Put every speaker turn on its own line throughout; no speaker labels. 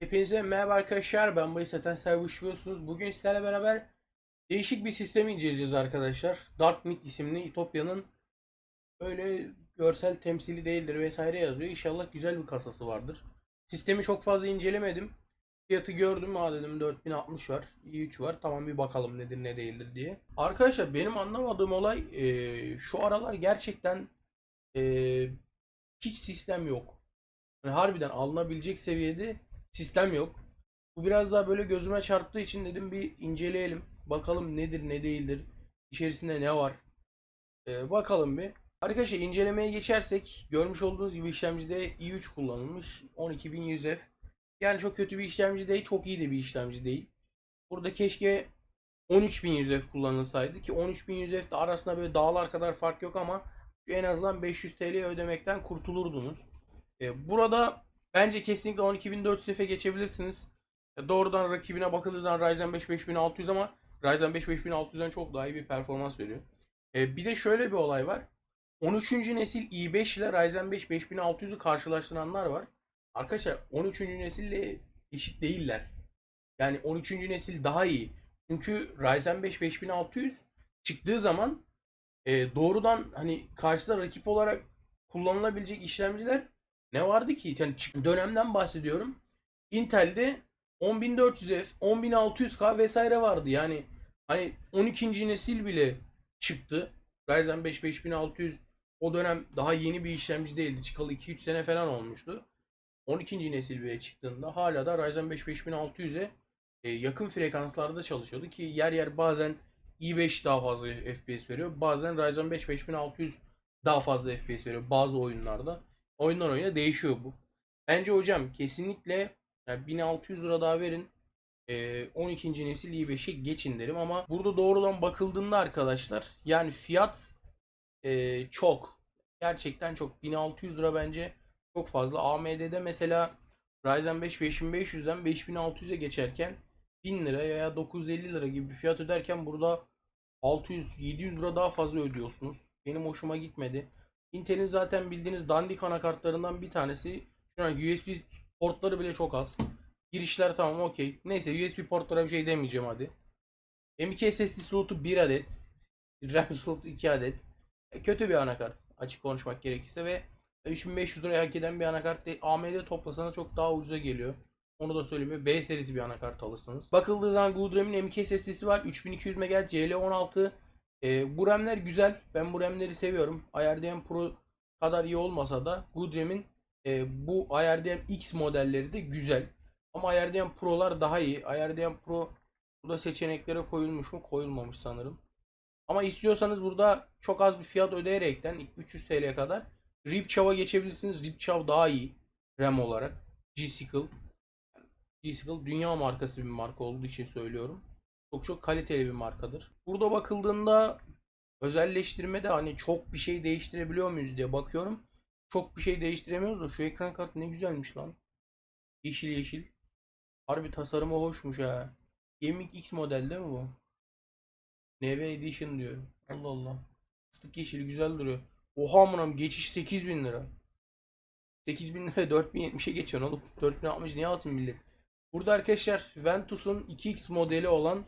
Hepinize merhaba arkadaşlar. Ben Bayı Satan Servuş biliyorsunuz. Bugün sizlerle beraber değişik bir sistemi inceleyeceğiz arkadaşlar. Dark Myth isimli İtopya'nın öyle görsel temsili değildir vesaire yazıyor. İnşallah güzel bir kasası vardır. Sistemi çok fazla incelemedim. Fiyatı gördüm. Aa dedim 4060 var. i3 var. Tamam bir bakalım nedir ne değildir diye. Arkadaşlar benim anlamadığım olay eee, şu aralar gerçekten eee, hiç sistem yok. Yani harbiden alınabilecek seviyede sistem yok. Bu biraz daha böyle gözüme çarptığı için dedim bir inceleyelim. Bakalım nedir ne değildir. İçerisinde ne var. Ee, bakalım bir. Arkadaşlar incelemeye geçersek görmüş olduğunuz gibi işlemcide i3 kullanılmış. 12100F. Yani çok kötü bir işlemci değil. Çok iyi de bir işlemci değil. Burada keşke 13100F kullanılsaydı ki 13100F de arasında böyle dağlar kadar fark yok ama en azından 500 TL ödemekten kurtulurdunuz. Ee, burada Bence kesinlikle 12400F'e geçebilirsiniz. Doğrudan rakibine bakıldığı zaman Ryzen 5 5600 ama Ryzen 5 5600'den çok daha iyi bir performans veriyor. E, bir de şöyle bir olay var. 13. nesil i5 ile Ryzen 5 5600'ü karşılaştıranlar var. Arkadaşlar 13. nesille eşit değiller. Yani 13. nesil daha iyi. Çünkü Ryzen 5 5600 çıktığı zaman e, doğrudan hani karşıda rakip olarak kullanılabilecek işlemciler ne vardı ki? Yani dönemden bahsediyorum. Intel'de 10400F, 10600K vesaire vardı. Yani hani 12. nesil bile çıktı. Ryzen 5 5600 o dönem daha yeni bir işlemci değildi. Çıkalı 2-3 sene falan olmuştu. 12. nesil bile çıktığında hala da Ryzen 5 5600'e e, yakın frekanslarda çalışıyordu ki yer yer bazen i5 daha fazla FPS veriyor. Bazen Ryzen 5 5600 daha fazla FPS veriyor bazı oyunlarda oyundan oyuna değişiyor bu. Bence hocam kesinlikle yani 1600 lira daha verin. e, 12. nesil i5'e geçin derim ama burada doğrudan bakıldığında arkadaşlar yani fiyat e, çok gerçekten çok 1600 lira bence çok fazla. AMD'de mesela Ryzen 5 5500'den 5600'e geçerken 1000 lira ya 950 lira gibi bir fiyat öderken burada 600-700 lira daha fazla ödüyorsunuz. Benim hoşuma gitmedi. Intel'in zaten bildiğiniz dandik anakartlarından bir tanesi. An USB portları bile çok az. Girişler tamam okey. Neyse USB portlara bir şey demeyeceğim hadi. M.2 SSD slotu 1 adet. RAM slotu 2 adet. E, Kötü bir anakart. Açık konuşmak gerekirse ve 3500 liraya hak eden bir anakart değil. AMD toplasanız çok daha ucuza geliyor. Onu da söyleyeyim. B serisi bir anakart alırsınız. Bakıldığı zaman Goodram'in M.2 SSD'si var. 3200 MHz CL16 e, bu RAM'ler güzel. Ben bu RAM'leri seviyorum. IRDM Pro kadar iyi olmasa da Goodram'in e, bu IRDM X modelleri de güzel. Ama IRDM Pro'lar daha iyi. IRDM Pro burada seçeneklere koyulmuş mu? Koyulmamış sanırım. Ama istiyorsanız burada çok az bir fiyat ödeyerekten 300 TL'ye kadar Ripchaw'a geçebilirsiniz. Ripchaw daha iyi RAM olarak. G-Skill. G-Skill dünya markası bir marka olduğu için söylüyorum çok çok kaliteli bir markadır. Burada bakıldığında özelleştirmede hani çok bir şey değiştirebiliyor muyuz diye bakıyorum. Çok bir şey değiştiremiyoruz da şu ekran kartı ne güzelmiş lan. Yeşil yeşil. Harbi tasarımı hoşmuş ha. Gaming X model değil mi bu? NV Edition diyor. Allah Allah. Fıstık yeşili güzel duruyor. Oha amınam geçiş 8000 lira. 8000 lira 4070'e geçiyorsun oğlum. 4060 niye alsın millet? Burada arkadaşlar Ventus'un 2X modeli olan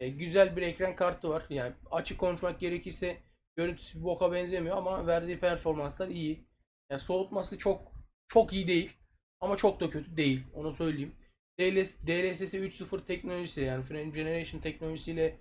e, güzel bir ekran kartı var. Yani açık konuşmak gerekirse görüntüsü bir boka benzemiyor ama verdiği performanslar iyi. Yani soğutması çok çok iyi değil ama çok da kötü değil. Onu söyleyeyim. DLS, DLSS 3.0 teknolojisi yani Frame Generation teknolojisiyle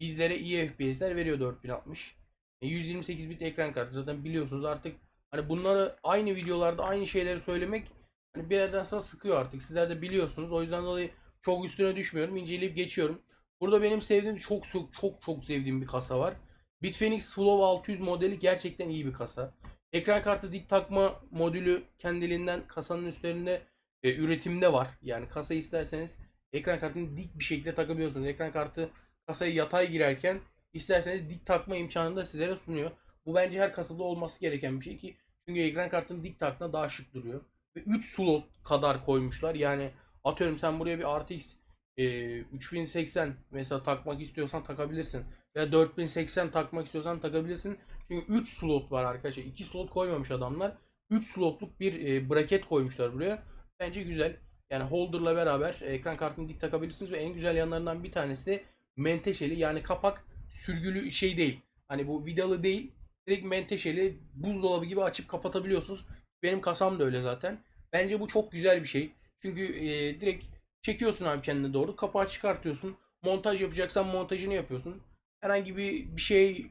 bizlere iyi FPS'ler veriyor 4060. E, 128 bit ekran kartı zaten biliyorsunuz artık hani bunları aynı videolarda aynı şeyleri söylemek hani bir yerden sonra sıkıyor artık. Sizler de biliyorsunuz. O yüzden dolayı çok üstüne düşmüyorum. inceleyip geçiyorum. Burada benim sevdiğim çok çok çok çok sevdiğim bir kasa var. Bitfenix Flow 600 modeli gerçekten iyi bir kasa. Ekran kartı dik takma modülü kendiliğinden kasanın üstlerinde e, üretimde var. Yani kasa isterseniz ekran kartını dik bir şekilde takabiliyorsunuz. Ekran kartı kasaya yatay girerken isterseniz dik takma imkanını da sizlere sunuyor. Bu bence her kasada olması gereken bir şey ki çünkü ekran kartını dik takma daha şık duruyor. Ve 3 slot kadar koymuşlar. Yani atıyorum sen buraya bir RTX e, 3080 mesela takmak istiyorsan takabilirsin. Veya 4080 takmak istiyorsan takabilirsin. Çünkü 3 slot var arkadaşlar. 2 slot koymamış adamlar. 3 slotluk bir e, braket koymuşlar buraya. Bence güzel. Yani holder'la beraber ekran kartını dik takabilirsiniz ve en güzel yanlarından bir tanesi de menteşeli yani kapak sürgülü şey değil. Hani bu vidalı değil. Direkt menteşeli buzdolabı gibi açıp kapatabiliyorsunuz. Benim kasam da öyle zaten. Bence bu çok güzel bir şey. Çünkü e, direkt çekiyorsun abi kendine doğru. Kapağı çıkartıyorsun. Montaj yapacaksan montajını yapıyorsun. Herhangi bir, bir şey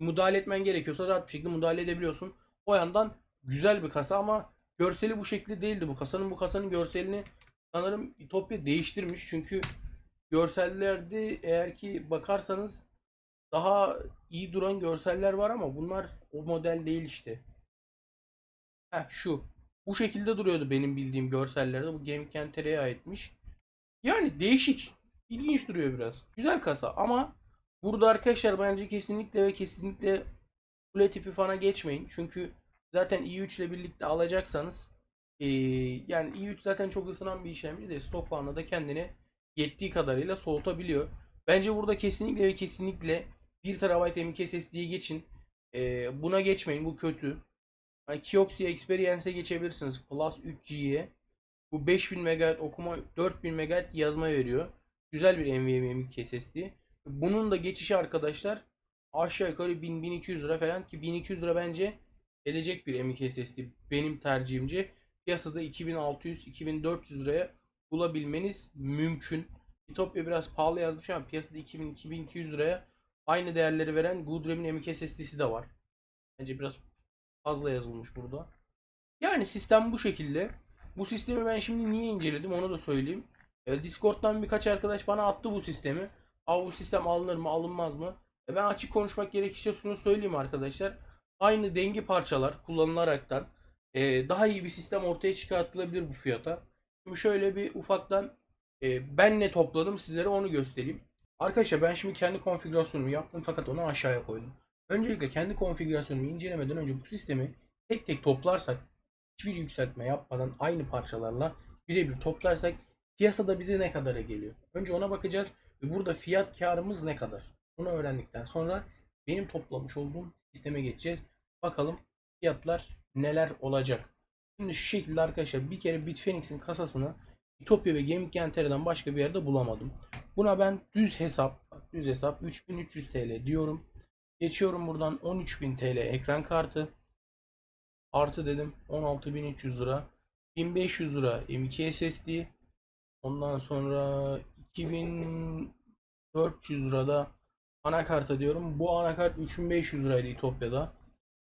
müdahale etmen gerekiyorsa rahat bir şekilde müdahale edebiliyorsun. O yandan güzel bir kasa ama görseli bu şekilde değildi bu kasanın. Bu kasanın görselini sanırım Ütopya değiştirmiş. Çünkü görsellerde eğer ki bakarsanız daha iyi duran görseller var ama bunlar o model değil işte. Heh, şu. Bu şekilde duruyordu benim bildiğim görsellerde. Bu Game aitmiş. Yani değişik. İlginç duruyor biraz. Güzel kasa ama burada arkadaşlar bence kesinlikle ve kesinlikle kule tipi falan geçmeyin. Çünkü zaten i3 ile birlikte alacaksanız eee, yani i3 zaten çok ısınan bir işlemci de stok falanla da kendini yettiği kadarıyla soğutabiliyor. Bence burada kesinlikle ve kesinlikle 1 TB M.2 SSD'ye geçin. Eee, buna geçmeyin. Bu kötü. Hani Kioxia Experience'e geçebilirsiniz. Plus 3G'ye. Bu 5000 MHz okuma 4000 MHz yazma veriyor. Güzel bir NVMe M.2 SSD. Bunun da geçişi arkadaşlar aşağı yukarı 1000-1200 lira falan ki 1200 lira bence edecek bir M.2 SSD benim tercihimce. Piyasada 2600-2400 liraya bulabilmeniz mümkün. Ütopya biraz pahalı yazmış ama piyasada 2000-2200 liraya aynı değerleri veren Goodrem'in M.2 SSD'si de var. Bence biraz fazla yazılmış burada. Yani sistem bu şekilde. Bu sistemi ben şimdi niye inceledim onu da söyleyeyim. E, Discord'dan birkaç arkadaş bana attı bu sistemi. Aa bu sistem alınır mı alınmaz mı? E, ben açık konuşmak gerekirse şunu söyleyeyim arkadaşlar. Aynı dengi parçalar kullanılaraktan e, daha iyi bir sistem ortaya çıkartılabilir bu fiyata. Şimdi şöyle bir ufaktan e, ben ne topladım sizlere onu göstereyim. Arkadaşlar ben şimdi kendi konfigürasyonumu yaptım fakat onu aşağıya koydum. Öncelikle kendi konfigürasyonumu incelemeden önce bu sistemi tek tek toplarsak hiçbir yükseltme yapmadan aynı parçalarla birebir toplarsak piyasada bize ne kadara geliyor? Önce ona bakacağız ve burada fiyat karımız ne kadar? Bunu öğrendikten sonra benim toplamış olduğum sisteme geçeceğiz. Bakalım fiyatlar neler olacak. Şimdi şu şekilde arkadaşlar bir kere Bitfenix'in kasasını Ütopya ve Gaming Enter'den başka bir yerde bulamadım. Buna ben düz hesap, düz hesap 3300 TL diyorum. Geçiyorum buradan 13000 TL ekran kartı. Artı dedim 16300 lira. 1500 lira M.2 SSD. Ondan sonra 2400 lirada anakarta diyorum. Bu anakart 3500 liraydı Ütopya'da.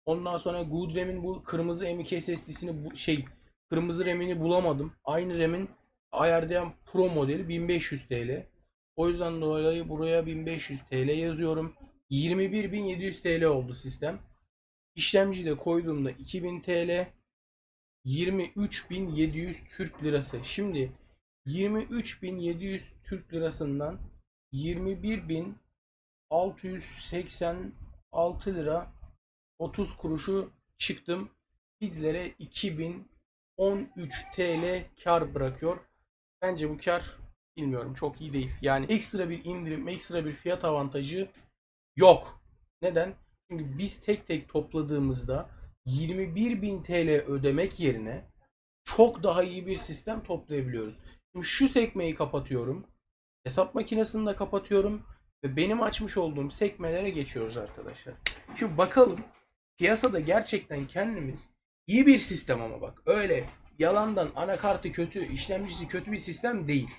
Ondan sonra Goodrem'in bu kırmızı M.2 SSD'sini bu şey kırmızı RAM'ini bulamadım. Aynı RAM'in ayarlayan Pro modeli 1500 TL. O yüzden dolayı buraya 1500 TL yazıyorum. 21.700 TL oldu sistem. İşlemci de koyduğumda 2000 TL 23.700 Türk lirası. Şimdi 23.700 Türk lirasından 21.686 lira 30 kuruşu çıktım. Bizlere 2013 TL kar bırakıyor. Bence bu kar bilmiyorum çok iyi değil. Yani ekstra bir indirim, ekstra bir fiyat avantajı yok. Neden? Çünkü biz tek tek topladığımızda 21.000 TL ödemek yerine çok daha iyi bir sistem toplayabiliyoruz. Şimdi şu sekmeyi kapatıyorum. Hesap makinesini de kapatıyorum. Ve benim açmış olduğum sekmelere geçiyoruz arkadaşlar. Şimdi bakalım piyasada gerçekten kendimiz iyi bir sistem ama bak öyle yalandan anakartı kötü, işlemcisi kötü bir sistem değil.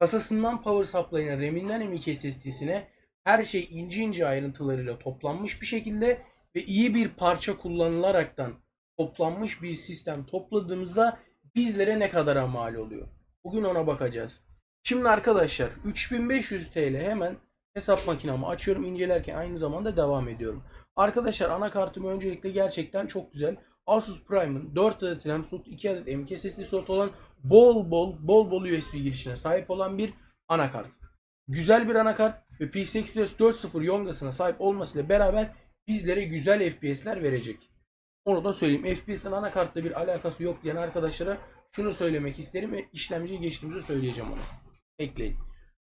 Kasasından power supply'ına, RAM'inden M.2 SSD'sine her şey ince ince ayrıntılarıyla toplanmış bir şekilde ve iyi bir parça kullanılaraktan toplanmış bir sistem topladığımızda bizlere ne kadara mal oluyor? Bugün ona bakacağız. Şimdi arkadaşlar 3500 TL hemen hesap makinamı açıyorum incelerken aynı zamanda devam ediyorum. Arkadaşlar anakartım öncelikle gerçekten çok güzel. Asus Prime'ın 4 adet RAM slot, 2 adet M.2 SSD slot olan bol bol bol bol USB girişine sahip olan bir anakart. Güzel bir anakart ve PCI Express 4.0 yongasına sahip olmasıyla beraber bizlere güzel FPS'ler verecek. Onu da söyleyeyim. FPS'in anakartla bir alakası yok diyen arkadaşlara şunu söylemek isterim ve işlemciye geçtiğimizde söyleyeceğim onu. Ekleyin.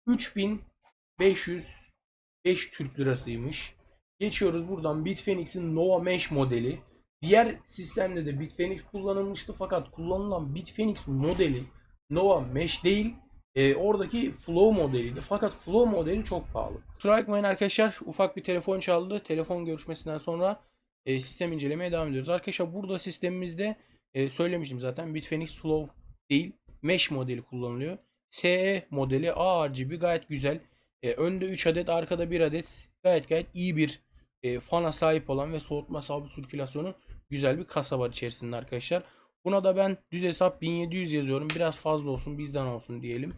3505 Türk lirasıymış. Geçiyoruz buradan Bitfenix'in Nova Mesh modeli. Diğer sistemde de Bitfenix kullanılmıştı fakat kullanılan Bitfenix modeli Nova Mesh değil. E, oradaki Flow modeliydi. Fakat Flow modeli çok pahalı. Kusura bakmayın arkadaşlar. Ufak bir telefon çaldı. Telefon görüşmesinden sonra e, sistem incelemeye devam ediyoruz. Arkadaşlar burada sistemimizde e, söylemiştim zaten Bitfenix Flow değil. Mesh modeli kullanılıyor. SE modeli ARGB gayet güzel. E, önde 3 adet, arkada 1 adet gayet gayet iyi bir e, fana sahip olan ve soğutma sabit sirkülasyonu güzel bir kasa var içerisinde arkadaşlar. Buna da ben düz hesap 1700 yazıyorum. Biraz fazla olsun bizden olsun diyelim.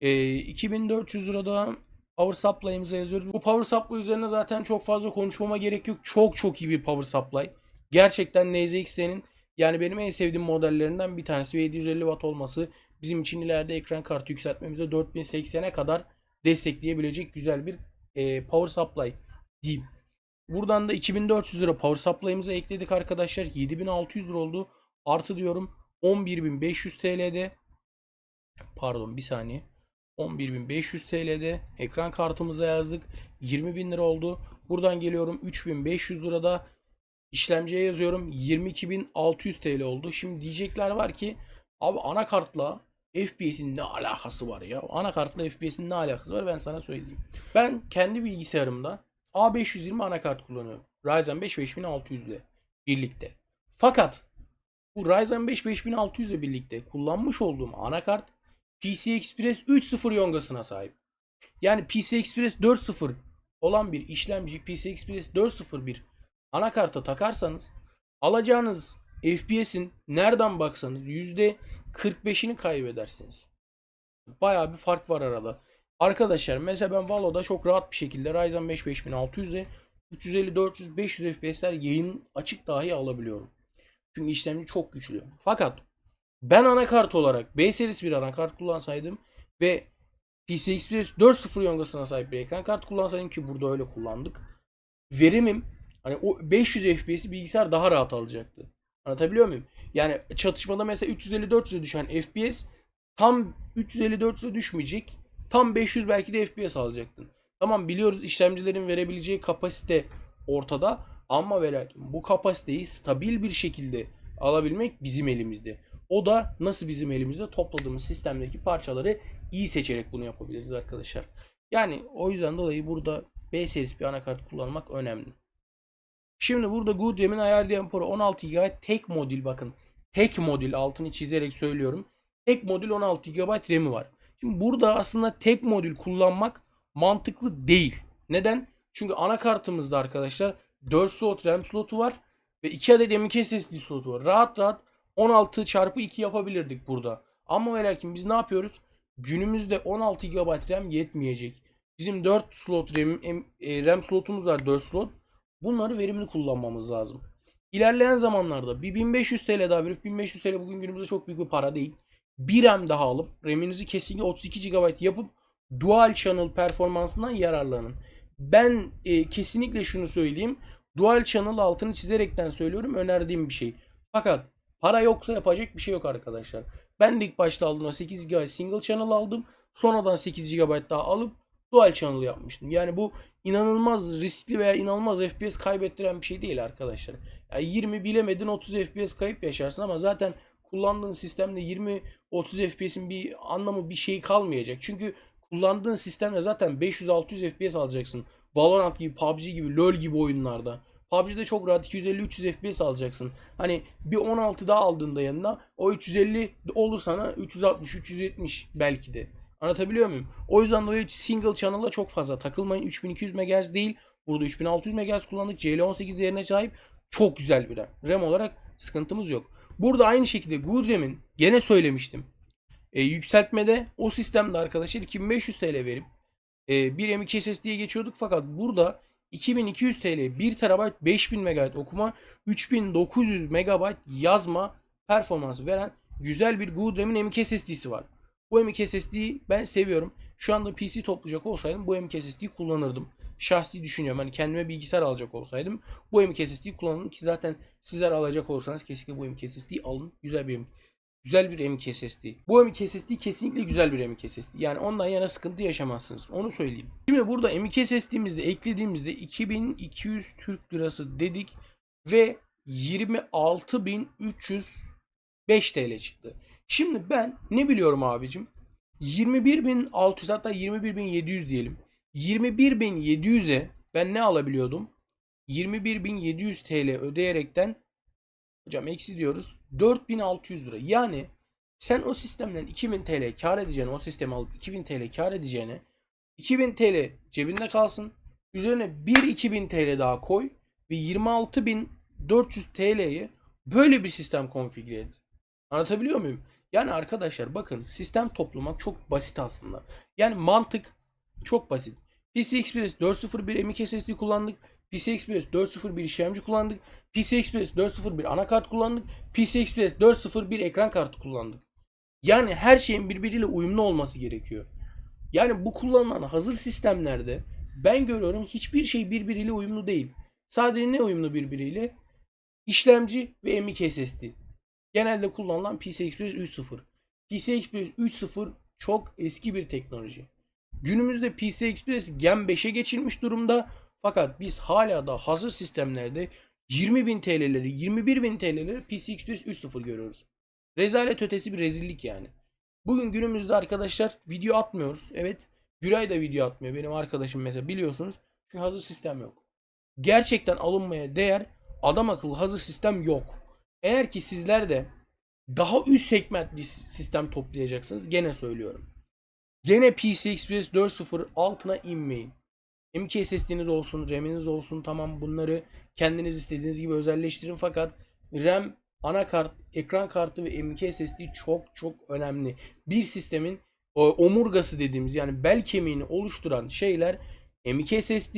E, 2400 lirada power supply'ımıza yazıyoruz. Bu power supply üzerine zaten çok fazla konuşmama gerek yok. Çok çok iyi bir power supply. Gerçekten NZXT'nin yani benim en sevdiğim modellerinden bir tanesi ve 750 watt olması bizim için ileride ekran kartı yükseltmemize 4080'e kadar destekleyebilecek güzel bir e, power supply diyeyim. Buradan da 2400 lira power supply'ımıza ekledik arkadaşlar. 7600 lira oldu. Artı diyorum 11500 TL'de pardon bir saniye 11500 TL'de ekran kartımıza yazdık. 20.000 lira oldu. Buradan geliyorum 3500 lirada işlemciye yazıyorum. 22.600 TL oldu. Şimdi diyecekler var ki abi anakartla FPS'in ne alakası var ya? Anakartla FPS'in ne alakası var ben sana söyleyeyim. Ben kendi bilgisayarımda A520 anakart kullanıyorum. Ryzen 5 5600 ile birlikte. Fakat bu Ryzen 5 5600 ile birlikte kullanmış olduğum anakart PC Express 3.0 yongasına sahip. Yani PC Express 4.0 olan bir işlemci PC Express 4.0 bir anakarta takarsanız alacağınız FPS'in nereden baksanız %45'ini kaybedersiniz. Bayağı bir fark var arada. Arkadaşlar mesela ben Valo'da çok rahat bir şekilde Ryzen 5 5600 ile 350 400 500 FPS'ler yayın açık dahi alabiliyorum. Çünkü işlemci çok güçlü. Fakat ben anakart olarak B serisi bir anakart kullansaydım ve PC Express 4.0 yongasına sahip bir ekran kartı kullansaydım ki burada öyle kullandık. Verimim hani o 500 FPS'i bilgisayar daha rahat alacaktı. Anlatabiliyor muyum? Yani çatışmada mesela 350-400'e düşen FPS tam 350-400'e düşmeyecek. Tam 500 belki de FPS alacaktın. Tamam biliyoruz işlemcilerin verebileceği kapasite ortada ama ve lakin bu kapasiteyi stabil bir şekilde alabilmek bizim elimizde. O da nasıl bizim elimizde topladığımız sistemdeki parçaları iyi seçerek bunu yapabiliriz arkadaşlar. Yani o yüzden dolayı burada B serisi bir anakart kullanmak önemli. Şimdi burada Goodrem'in ayarlayan Pro 16 GB tek modül bakın. Tek modül altını çizerek söylüyorum. Tek modül 16 GB RAM'i var. Şimdi burada aslında tek modül kullanmak mantıklı değil. Neden? Çünkü anakartımızda arkadaşlar 4 slot RAM slotu var ve 2 adet M.2 SSD slotu var. Rahat rahat 16 çarpı 2 yapabilirdik burada. Ama ve lakin biz ne yapıyoruz? Günümüzde 16 GB RAM yetmeyecek. Bizim 4 slot RAM, e, RAM slotumuz var 4 slot. Bunları verimli kullanmamız lazım. İlerleyen zamanlarda bir 1500 TL daha verip 1500 TL bugün günümüzde çok büyük bir para değil. Bir RAM daha alıp RAM'inizi kesinlikle 32 GB yapıp dual channel performansından yararlanın. Ben e, kesinlikle şunu söyleyeyim. Dual channel altını çizerekten söylüyorum önerdiğim bir şey. Fakat para yoksa yapacak bir şey yok arkadaşlar. Ben de ilk başta aldığımda 8 GB single channel aldım. Sonradan 8 GB daha alıp dual channel yapmıştım. Yani bu inanılmaz riskli veya inanılmaz FPS kaybettiren bir şey değil arkadaşlar. Yani 20 bilemedin 30 FPS kayıp yaşarsın ama zaten kullandığın sistemde 20-30 FPS'in bir anlamı bir şey kalmayacak. Çünkü kullandığın sistemde zaten 500-600 FPS alacaksın. Valorant gibi, PUBG gibi, LoL gibi oyunlarda. PUBG'de çok rahat 250-300 FPS alacaksın. Hani bir 16 daha aldığında yanına o 350 olur sana 360-370 belki de. Anlatabiliyor muyum? O yüzden dolayı single channel'da çok fazla takılmayın. 3200 MHz değil. Burada 3600 MHz kullandık. CL18 değerine sahip. Çok güzel bir RAM. RAM olarak sıkıntımız yok. Burada aynı şekilde Goodrem'in gene söylemiştim. E, yükseltmede o sistemde arkadaşlar 2500 TL verip e, bir M.2 SSD'ye geçiyorduk fakat burada 2200 TL 1 TB 5000 MB okuma 3900 MB yazma performansı veren güzel bir Goodrem'in M.2 SSD'si var. Bu M.2 SSD'yi ben seviyorum. Şu anda PC toplayacak olsaydım bu M.2 SSD'yi kullanırdım. Şahsi düşünüyorum. Hani kendime bilgisayar alacak olsaydım bu M.2 SSD'yi kullanırdım ki zaten sizler alacak olsanız kesinlikle bu M.2 SSD'yi alın. Güzel bir Güzel bir M.2 SSD. Bu M.2 SSD kesinlikle güzel bir M.2 SSD. Yani ondan yana sıkıntı yaşamazsınız. Onu söyleyeyim. Şimdi burada M.2 SSD'mizde eklediğimizde 2200 Türk Lirası dedik ve 26300 5 TL çıktı. Şimdi ben ne biliyorum abicim? 21.600 hatta 21.700 diyelim. 21.700'e ben ne alabiliyordum? 21.700 TL ödeyerekten hocam eksi diyoruz 4.600 lira. Yani sen o sistemden 2000 TL kar edeceğine o sistemi alıp 2000 TL kar edeceğine 2000 TL cebinde kalsın. Üzerine bir 2000 TL daha koy ve 26400 TL'ye böyle bir sistem konfigüre et. Anlatabiliyor muyum? Yani arkadaşlar bakın sistem toplamak çok basit aslında. Yani mantık çok basit. PC Express 401 M.2 SSD kullandık. PC Express 401 işlemci kullandık. PC Express 401 anakart kullandık. PC Express 401 ekran kartı kullandık. Yani her şeyin birbiriyle uyumlu olması gerekiyor. Yani bu kullanılan hazır sistemlerde ben görüyorum hiçbir şey birbiriyle uyumlu değil. Sadece ne uyumlu birbiriyle? İşlemci ve M.2 SSD. Genelde kullanılan PC Express 3.0. PC Express 3.0 çok eski bir teknoloji. Günümüzde PC Express Gen 5'e geçilmiş durumda. Fakat biz hala da hazır sistemlerde 20.000 TL'leri, 21.000 TL'leri PC Express 3.0 görüyoruz. Rezalet ötesi bir rezillik yani. Bugün günümüzde arkadaşlar video atmıyoruz. Evet. Güray da video atmıyor. Benim arkadaşım mesela biliyorsunuz. Çünkü hazır sistem yok. Gerçekten alınmaya değer adam akıllı hazır sistem yok. Eğer ki sizler de daha üst segment bir sistem toplayacaksınız gene söylüyorum. Gene PC Express 4.0 altına inmeyin. M.2 SSD'niz olsun, RAM'iniz olsun tamam bunları kendiniz istediğiniz gibi özelleştirin fakat RAM, anakart, ekran kartı ve M.2 SSD çok çok önemli. Bir sistemin o, omurgası dediğimiz yani bel kemiğini oluşturan şeyler M.2 SSD,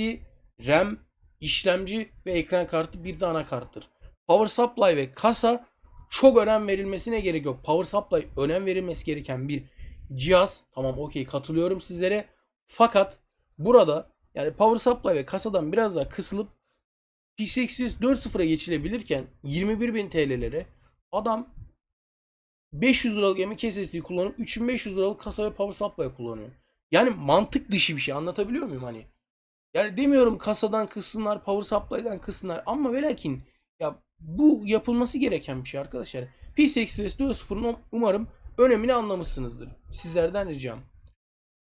RAM, işlemci ve ekran kartı bir de anakarttır. Power supply ve kasa çok önem verilmesine gerek yok. Power supply önem verilmesi gereken bir cihaz. Tamam okey katılıyorum sizlere. Fakat burada yani power supply ve kasadan biraz daha kısılıp PC Express 4.0'a geçilebilirken 21.000 TL'lere adam 500 liralık M.2 SSD kullanıp 3500 liralık kasa ve power supply kullanıyor. Yani mantık dışı bir şey anlatabiliyor muyum hani? Yani demiyorum kasadan kıssınlar, power supply'dan kıssınlar ama ve ya bu yapılması gereken bir şey arkadaşlar. PC Express 4.0'ın umarım önemini anlamışsınızdır. Sizlerden ricam.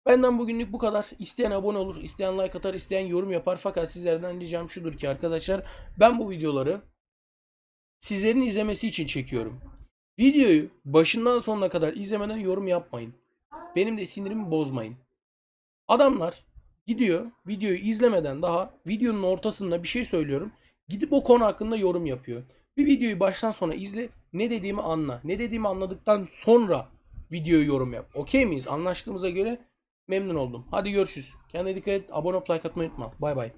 Benden bugünlük bu kadar. İsteyen abone olur, isteyen like atar, isteyen yorum yapar. Fakat sizlerden ricam şudur ki arkadaşlar. Ben bu videoları sizlerin izlemesi için çekiyorum. Videoyu başından sonuna kadar izlemeden yorum yapmayın. Benim de sinirimi bozmayın. Adamlar gidiyor videoyu izlemeden daha videonun ortasında bir şey söylüyorum. Gidip o konu hakkında yorum yapıyor. Bir videoyu baştan sona izle. Ne dediğimi anla. Ne dediğimi anladıktan sonra videoyu yorum yap. Okey miyiz? Anlaştığımıza göre memnun oldum. Hadi görüşürüz. Kendine dikkat et. Abone ol, like atmayı unutma. Bay bay.